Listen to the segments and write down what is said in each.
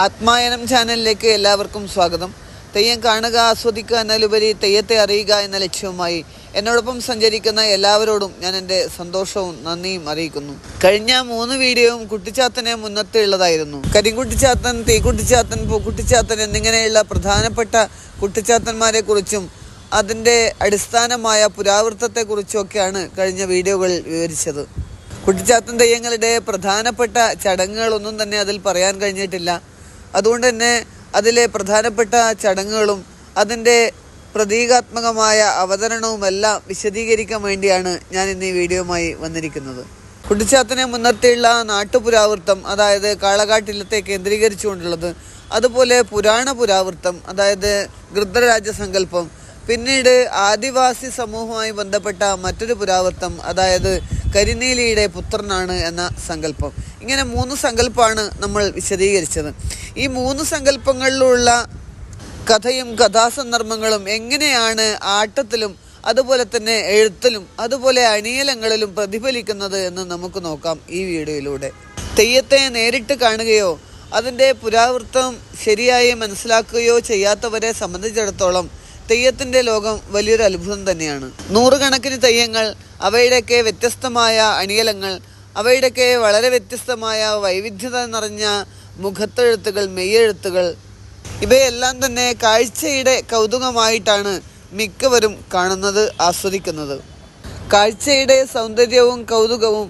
ആത്മായനം ചാനലിലേക്ക് എല്ലാവർക്കും സ്വാഗതം. തെയ്യം കാണുക ആസ്വദിക്കുക എന്നതിലുപരി തെയ്യത്തെ അറിയുക എന്ന ലക്ഷ്യവുമായി എന്നോടൊപ്പം സഞ്ചരിക്കുന്ന എല്ലാവരോടും ഞാൻ എന്റെ സന്തോഷവും നന്ദിയും അറിയിക്കുന്നു. കഴിഞ്ഞ മൂന്ന് വീഡിയോയും കുട്ടിച്ചാത്തനെ ഉള്ളതായിരുന്നു. കരിങ്കുട്ടിച്ചാത്തൻ തീക്കുട്ടിച്ചാത്തൻ പൂക്കുട്ടിച്ചാത്തൻ എന്നിങ്ങനെയുള്ള പ്രധാനപ്പെട്ട കുട്ടിച്ചാത്തന്മാരെ കുറിച്ചും അതിന്റെ അടിസ്ഥാനമായ പുരാവൃത്തത്തെക്കുറിച്ചുമൊക്കെയാണ് കഴിഞ്ഞ വീഡിയോകളിൽ വിവരിച്ചത്. കുട്ടിച്ചാത്തൻ തെയ്യങ്ങളുടെ പ്രധാനപ്പെട്ട ചടങ്ങുകളൊന്നും തന്നെ അതിൽ പറയാൻ കഴിഞ്ഞിട്ടില്ല. അതുകൊണ്ട് തന്നെ അതിലെ പ്രധാനപ്പെട്ട ചടങ്ങുകളും അതിന്റെ പ്രതീകാത്മകമായ അവതരണവുമെല്ലാം വിശദീകരിക്കാൻ വേണ്ടിയാണ് ഞാൻ ഇന്ന് ഈ വീഡിയോയുമായി വന്നിരിക്കുന്നത്. കുട്ടിച്ചാത്തനെ മുൻനിർത്തിയുള്ള നാട്ടുപുരാവൃത്തം അതായത് കാളകാട്ടിലത്തെ കേന്ദ്രീകരിച്ചുകൊണ്ടുള്ളത് അതുപോലെ പുരാണ പുരാവൃത്തം അതായത് ഗൃദ്രരാജ സങ്കല്പം പിന്നീട് ആദിവാസി സമൂഹവുമായി ബന്ധപ്പെട്ട മറ്റൊരു പുരാവൃത്തം അതായത് കരിനീലിയുടെ പുത്രനാണ് എന്ന സങ്കല്പം. ഇങ്ങനെ മൂന്ന് സങ്കല്പമാണ് നമ്മൾ വിശദീകരിച്ചത്. ഈ മൂന്ന് സങ്കല്പങ്ങളിലുള്ള കഥയും കഥാസന്ദർഭങ്ങളും എങ്ങനെയാണ് ആട്ടത്തിലും അതുപോലെ തന്നെ എഴുത്തിലും അതുപോലെ അണിയലങ്ങളിലും പ്രതിഫലിക്കുന്നത് എന്ന് നമുക്ക് നോക്കാം ഈ വീഡിയോയിലൂടെ. തെയ്യത്തെ നേരിട്ട് കാണുകയോ അതിന്റെ പുരാവൃത്തം ശരിയായി മനസ്സിലാക്കുകയോ ചെയ്യാത്തവരെ സംബന്ധിച്ചിടത്തോളം തെയ്യത്തിന്റെ ലോകം വലിയൊരു അത്ഭുതം തന്നെയാണ്. നൂറുകണക്കിന് തെയ്യങ്ങൾ അവയുടെയൊക്കെ വ്യത്യസ്തമായ അണിയലങ്ങൾ അവയുടെയൊക്കെ വളരെ വ്യത്യസ്തമായ വൈവിധ്യത നിറഞ്ഞ മുഖത്തെഴുത്തുകൾ മെയ്യെഴുത്തുകൾ ഇവയെല്ലാം തന്നെ കാഴ്ചയുടെ കൗതുകമായിട്ടാണ് മിക്കവരും കാണുന്നത് ആസ്വദിക്കുന്നത്. കാഴ്ചയുടെ സൗന്ദര്യവും കൗതുകവും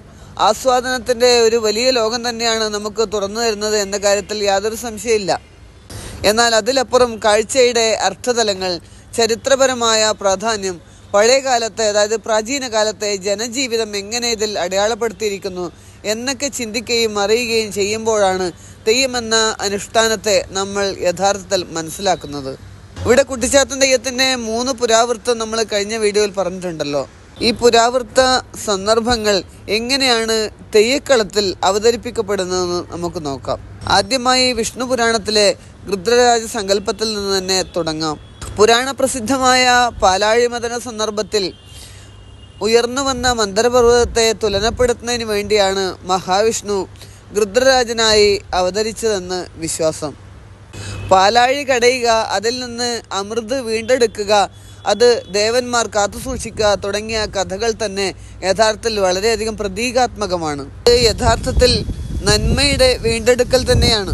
ആസ്വാദനത്തിന്റെ ഒരു വലിയ ലോകം തന്നെയാണ് നമുക്ക് തുറന്നു തരുന്നത് എന്ന കാര്യത്തിൽ യാതൊരു സംശയമില്ല എന്നാൽ അതിലപ്പുറം കാഴ്ചയുടെ അർത്ഥതലങ്ങൾ ചരിത്രപരമായ പ്രാധാന്യം പഴയകാലത്തെ അതായത് പ്രാചീന കാലത്തെ ജനജീവിതം എങ്ങനെ ഇതിൽ അടയാളപ്പെടുത്തിയിരിക്കുന്നു എന്നൊക്കെ ചിന്തിക്കുകയും അറിയുകയും ചെയ്യുമ്പോഴാണ് തെയ്യമെന്ന അനുഷ്ഠാനത്തെ നമ്മൾ യഥാർത്ഥത്തിൽ മനസ്സിലാക്കുന്നത്. ഇവിടെ കുട്ടിച്ചാത്തൻ തെയ്യത്തിന്റെ മൂന്ന് പുരാവൃത്തം നമ്മൾ കഴിഞ്ഞ വീഡിയോയിൽ പറഞ്ഞിട്ടുണ്ടല്ലോ. ഈ പുരാവൃത്ത സന്ദർഭങ്ങൾ എങ്ങനെയാണ് തെയ്യക്കളത്തിൽ അവതരിപ്പിക്കപ്പെടുന്നതെന്ന് നമുക്ക് നോക്കാം. ആദ്യമായി വിഷ്ണു പുരാണത്തിലെ രുദ്രരാജ സങ്കല്പത്തിൽ നിന്ന് തന്നെ തുടങ്ങാം. പുരാണ പ്രസിദ്ധമായ പാലാഴിമതന സന്ദർഭത്തിൽ ഉയർന്നു വന്ന മന്ദരപർവതത്തെ തുലനപ്പെടുത്തുന്നതിന് വേണ്ടിയാണ് മഹാവിഷ്ണു ഗൃദ്രരാജനായി അവതരിച്ചതെന്ന് വിശ്വാസം. പാലാഴി കടയുക അതിൽ നിന്ന് അമൃത് വീണ്ടെടുക്കുക അത് ദേവന്മാർ കാത്തുസൂക്ഷിക്കുക തുടങ്ങിയ കഥകൾ തന്നെ യഥാർത്ഥത്തിൽ വളരെയധികം പ്രതീകാത്മകമാണ്. ഇത് യഥാർത്ഥത്തിൽ നന്മയുടെ വീണ്ടെടുക്കൽ തന്നെയാണ്.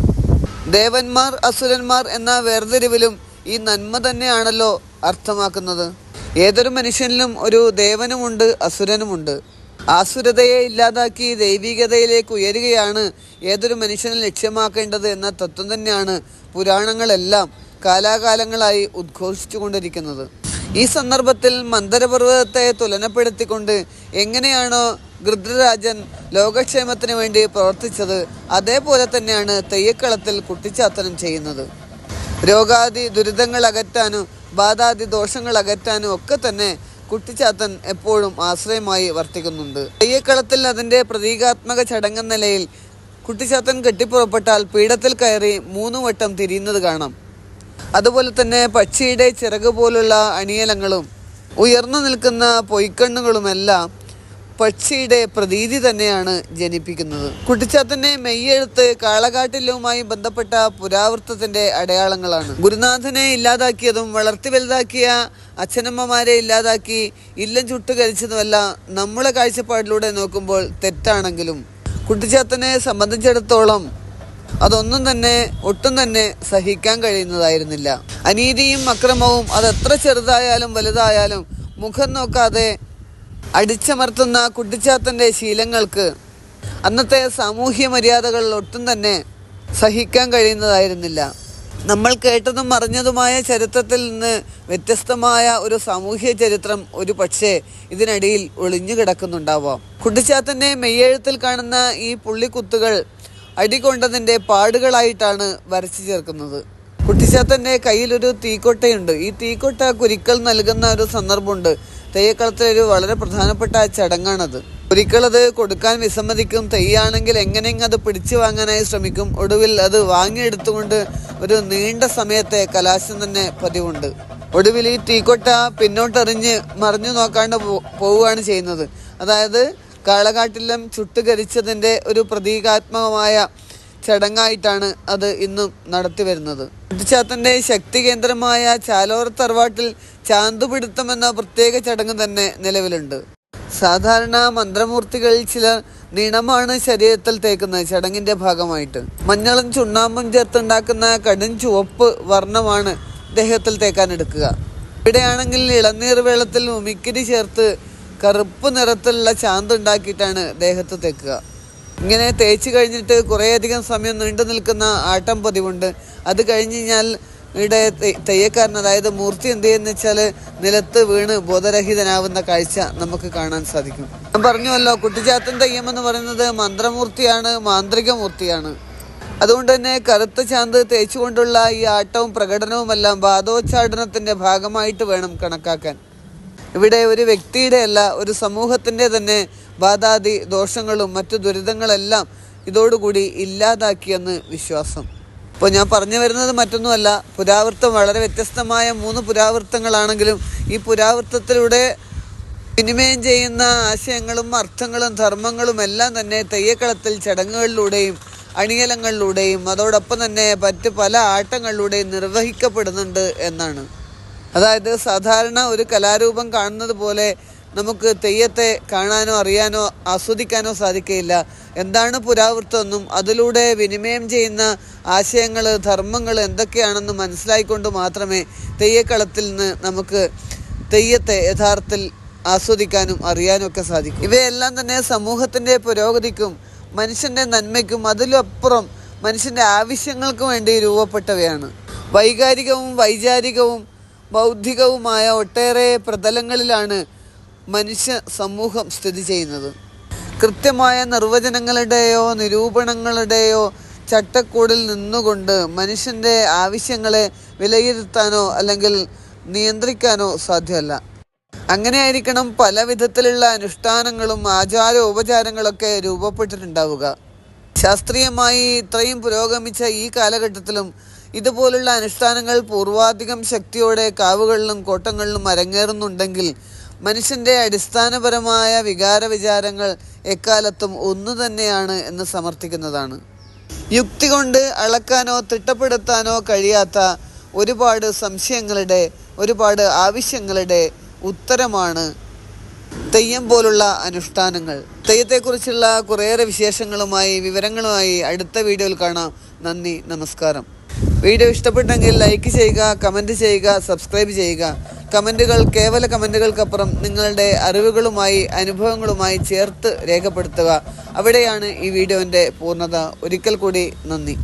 ദേവന്മാർ അസുരന്മാർ എന്ന വേർതിരിവിലും ഈ നന്മ തന്നെയാണല്ലോ അർത്ഥമാക്കുന്നത്. ഏതൊരു മനുഷ്യനിലും ഒരു ദേവനുമുണ്ട് അസുരനുമുണ്ട്. ആസുരതയെ ഇല്ലാതാക്കി ദൈവികതയിലേക്ക് ഉയരുകയാണ് ഏതൊരു മനുഷ്യനെ ലക്ഷ്യമാക്കേണ്ടത് എന്ന തത്വം തന്നെയാണ് പുരാണങ്ങളെല്ലാം കാലാകാലങ്ങളായി ഉദ്ഘോഷിച്ചുകൊണ്ടിരിക്കുന്നത്. ഈ സന്ദർഭത്തിൽ മന്ദരപർവതത്തെ തുലനപ്പെടുത്തിക്കൊണ്ട് എങ്ങനെയാണോ ഗൃദ്രരാജൻ ലോകക്ഷേമത്തിന് വേണ്ടി പ്രവർത്തിച്ചത് അതേപോലെ തന്നെയാണ് തെയ്യക്കളത്തിൽ കുട്ടിച്ചാത്തനം ചെയ്യുന്നത്. രോഗാദി ദുരിതങ്ങൾ അകറ്റാനും ബാധാദി ദോഷങ്ങൾ അകറ്റാനും ഒക്കെ തന്നെ കുട്ടിച്ചാത്തൻ എപ്പോഴും ആശ്രയമായി വർത്തിക്കുന്നുണ്ട്. തെയ്യക്കളത്തിൽ അതിന്റെ പ്രതീകാത്മക ചടങ്ങെന്ന നിലയിൽ കുട്ടിച്ചാത്തൻ കെട്ടിപ്പുറപ്പെട്ടാൽ പീഠത്തിൽ കയറി മൂന്ന് വട്ടം തിരിയുന്നത് കാണാം. അതുപോലെ തന്നെ പക്ഷിയുടെ ചിറക് പോലുള്ള അണിയലങ്ങളും ഉയർന്നു നിൽക്കുന്ന പൊയ്ക്കണ്ണുകളുമെല്ലാം പക്ഷിയുടെ പ്രതീതി തന്നെയാണ് ജനിപ്പിക്കുന്നത്. കുട്ടിച്ചാത്തന്റെ മെയ്യെഴുത്ത് കാളകാട്ടിലുമായി ബന്ധപ്പെട്ട പുരാവൃത്തത്തിന്റെ അടയാളങ്ങളാണ്. ഗുരുനാഥനെ ഇല്ലാതാക്കിയതും വളർത്തി വലുതാക്കിയ അച്ഛനമ്മമാരെ ഇല്ലാതാക്കി ഇല്ലം ചുട്ടു കരിച്ചതുമല്ല നമ്മളെ കാഴ്ചപ്പാടിലൂടെ നോക്കുമ്പോൾ തെറ്റാണെങ്കിലും. കുട്ടിച്ചാത്തനെ സംബന്ധിച്ചിടത്തോളം അതൊന്നും തന്നെ ഒട്ടും തന്നെ സഹിക്കാൻ കഴിയുന്നതായിരുന്നില്ല. അനീതിയും അക്രമവും അത് എത്ര ചെറുതായാലും വലുതായാലും മുഖം നോക്കാതെ അടിച്ചമർത്തുന്ന കുട്ടിച്ചാത്തന്റെ ശീലങ്ങൾക്ക് അന്നത്തെ സാമൂഹ്യ മര്യാദകൾ ഒട്ടും തന്നെ സഹിക്കാൻ കഴിയുന്നതായിരുന്നില്ല. നമ്മൾ കേട്ടതും അറിഞ്ഞതുമായ ചരിത്രത്തിൽ നിന്ന് വ്യത്യസ്തമായ ഒരു സാമൂഹ്യ ചരിത്രം ഒരു പക്ഷേ ഇതിനടിയിൽ ഒളിഞ്ഞു കിടക്കുന്നുണ്ടാവാം. കുട്ടിച്ചാത്തന്റെ മെയ്യെഴുത്തിൽ കാണുന്ന ഈ പുള്ളിക്കുത്തുകൾ അടികൊണ്ടതിന്റെ പാടുകളായിട്ടാണ് വരച്ചു ചേർക്കുന്നത്. കുട്ടിച്ചാത്തന്റെ കയ്യിലൊരു തീക്കൊട്ടയുണ്ട്. ഈ തീക്കൊട്ട കുരിക്കൽ നൽകുന്ന ഒരു സന്ദർഭമുണ്ട്. തെയ്യക്കളത്തിലെ ഒരു വളരെ പ്രധാനപ്പെട്ട ചടങ്ങാണത്. ഒരിക്കൽ അത് കൊടുക്കാൻ വിസമ്മതിക്കും. തെയ്യാണെങ്കിൽ എങ്ങനെയെങ്കിലും അത് പിടിച്ചു വാങ്ങാനായി ശ്രമിക്കും. ഒടുവിൽ അത് വാങ്ങിയെടുത്തുകൊണ്ട് ഒരു നീണ്ട സമയത്തെ കലാശം തന്നെ പതിവുണ്ട്. ഒടുവിൽ ഈ തീക്കൊട്ട പിന്നോട്ടെറിഞ്ഞ് മറിഞ്ഞു നോക്കാണ്ട് പോവുകയാണ് ചെയ്യുന്നത്. അതായത് കാളകാട്ടിലും ചുട്ടുകരിച്ചതിന്റെ ഒരു പ്രതീകാത്മകമായ ചടങ്ങായിട്ടാണ് അത് ഇന്നും നടത്തി വരുന്നത്. കുട്ടിച്ചാത്തന്റെ ശക്തി കേന്ദ്രമായ ചാലോർ തറവാട്ടിൽ ചാന്തുപിടുത്തം എന്ന പ്രത്യേക ചടങ്ങ് തന്നെ നിലവിലുണ്ട്. സാധാരണ മന്ത്രമൂർത്തികളിൽ ചിലർ നീണമാണ് ശരീരത്തിൽ തേക്കുന്നത് ചടങ്ങിന്റെ ഭാഗമായിട്ട്. മഞ്ഞളും ചുണ്ണാമ്പും ചേർത്തുണ്ടാക്കുന്ന കടും ചുവപ്പ് വർണമാണ് ദേഹത്തിൽ തേക്കാൻ എടുക്കുക. ഇവിടെയാണെങ്കിൽ ഇളനീർ വെള്ളത്തിൽ ഉമിക്കിരി ചേർത്ത് കറുപ്പ് നിറത്തിലുള്ള ചാന്ത് ഉണ്ടാക്കിയിട്ടാണ് ദേഹത്ത് തേക്കുക. ഇങ്ങനെ തേച്ച് കഴിഞ്ഞിട്ട് കുറേയധികം സമയം നീണ്ടു നിൽക്കുന്ന ആട്ടം പതിവുണ്ട്. അത് കഴിഞ്ഞ് കഴിഞ്ഞാൽ ഇവിടെ തെയ്യക്കാരൻ അതായത് മൂർത്തി എന്ത് ചെയ്യുന്ന വെച്ചാൽ നിലത്ത് വീണ് ബോധരഹിതനാവുന്ന കാഴ്ച നമുക്ക് കാണാൻ സാധിക്കും. ഞാൻ പറഞ്ഞുവല്ലോ കുട്ടിച്ചാത്തൻ തെയ്യം എന്ന് പറയുന്നത് മന്ത്രമൂർത്തിയാണ് മാന്ത്രിക മൂർത്തിയാണ് അതുകൊണ്ട് തന്നെ കറുത്ത ചാന്ത് തേച്ചുകൊണ്ടുള്ള ഈ ആട്ടവും പ്രകടനവുമെല്ലാം വാദോച്ചാടനത്തിന്റെ ഭാഗമായിട്ട് വേണം കണക്കാക്കാൻ. ഇവിടെ ഒരു വ്യക്തിയുടെ അല്ല ഒരു സമൂഹത്തിന്റെ തന്നെ ബാധാതി ദോഷങ്ങളും മറ്റു ദുരിതങ്ങളെല്ലാം ഇതോടുകൂടി ഇല്ലാതാക്കിയെന്ന് വിശ്വാസം. ഇപ്പോൾ ഞാൻ പറഞ്ഞു വരുന്നത് മറ്റൊന്നുമല്ല. പുരാവൃത്തം വളരെ വ്യത്യസ്തമായ മൂന്ന് പുരാവൃത്തങ്ങളാണെങ്കിലും ഈ പുരാവൃത്തത്തിലൂടെ വിനിമയം ചെയ്യുന്ന ആശയങ്ങളും അർത്ഥങ്ങളും ധർമ്മങ്ങളും എല്ലാം തന്നെ തെയ്യക്കളത്തിൽ ചടങ്ങുകളിലൂടെയും അണിയലങ്ങളിലൂടെയും അതോടൊപ്പം തന്നെ മറ്റ് പല ആട്ടങ്ങളിലൂടെയും നിർവഹിക്കപ്പെടുന്നുണ്ട് എന്നാണ്. അതായത് സാധാരണ ഒരു കലാരൂപം കാണുന്നത് പോലെ നമുക്ക് തെയ്യത്തെ കാണാനോ അറിയാനോ ആസ്വദിക്കാനോ സാധിക്കുകയില്ല എന്താണ് പുരാവൃത്തമെന്നും അതിലൂടെ വിനിമയം ചെയ്യുന്ന ആശയങ്ങൾ ധർമ്മങ്ങൾ എന്തൊക്കെയാണെന്ന് മനസ്സിലായിക്കൊണ്ട് മാത്രമേ തെയ്യക്കളത്തിൽ നിന്ന് നമുക്ക് തെയ്യത്തെ യഥാർത്ഥത്തിൽ ആസ്വദിക്കാനും അറിയാനും ഒക്കെ സാധിക്കും. ഇവയെല്ലാം തന്നെ സമൂഹത്തിന്റെ പുരോഗതിക്കും മനുഷ്യന്റെ നന്മയ്ക്കും അതിലപ്പുറം മനുഷ്യന്റെ ആവശ്യങ്ങൾക്ക് വേണ്ടി രൂപപ്പെട്ടവയാണ്. വൈകാരികവും വൈചാരികവും ബൗദ്ധികവുമായ ഒട്ടേറെ പ്രതലങ്ങളിലാണ് മനുഷ്യ സമൂഹം സ്ഥിതി ചെയ്യുന്നത്. കൃത്യമായ നിർവചനങ്ങളുടെയോ നിരൂപണങ്ങളുടെയോ ചട്ടക്കൂടിൽ നിന്നുകൊണ്ട് മനുഷ്യന്റെ ആവശ്യങ്ങളെ വിലയിരുത്താനോ അല്ലെങ്കിൽ നിയന്ത്രിക്കാനോ സാധ്യമല്ല. അങ്ങനെയായിരിക്കണം പല വിധത്തിലുള്ള അനുഷ്ഠാനങ്ങളും ആചാര ഉപചാരങ്ങളൊക്കെ രൂപപ്പെട്ടിട്ടുണ്ടാവുക. ശാസ്ത്രീയമായി ഇത്രയും പുരോഗമിച്ച ഈ കാലഘട്ടത്തിലും ഇതുപോലുള്ള അനുഷ്ഠാനങ്ങൾ പൂർവാധികം ശക്തിയോടെ കാവുകളിലും കോട്ടങ്ങളിലും അരങ്ങേറുന്നുണ്ടെങ്കിൽ മനുഷ്യന്റെ അടിസ്ഥാനപരമായ വികാര വിചാരങ്ങൾ എക്കാലത്തും ഒന്നു തന്നെയാണ് എന്ന് സമർത്ഥിക്കുന്നതാണ്. യുക്തി കൊണ്ട് അളക്കാനോ തിട്ടപ്പെടുത്താനോ കഴിയാത്ത ഒരുപാട് സംശയങ്ങളുടെ ഒരുപാട് ആവശ്യങ്ങളുടെ ഉത്തരമാണ് തെയ്യം പോലുള്ള അനുഷ്ഠാനങ്ങൾ. തെയ്യത്തെക്കുറിച്ചുള്ള കുറേയേറെ വിശേഷങ്ങളുമായി വിവരങ്ങളുമായി അടുത്ത വീഡിയോയിൽ കാണാം. നന്ദി നമസ്കാരം. വീഡിയോ ഇഷ്ടപ്പെട്ടെങ്കിൽ ലൈക്ക് ചെയ്യുക കമന്റ് ചെയ്യുക സബ്സ്ക്രൈബ് ചെയ്യുക. കമന്റുകൾ കേവല കമന്റുകൾക്കപ്പുറം നിങ്ങളുടെ അറിവുകളുമായി അനുഭവങ്ങളുമായി ചേർത്ത് രേഖപ്പെടുത്തുക. അവിടെയാണ് ഈ വീഡിയോന്റെ പൂർണത. ഒരിക്കൽ കൂടി നന്ദി.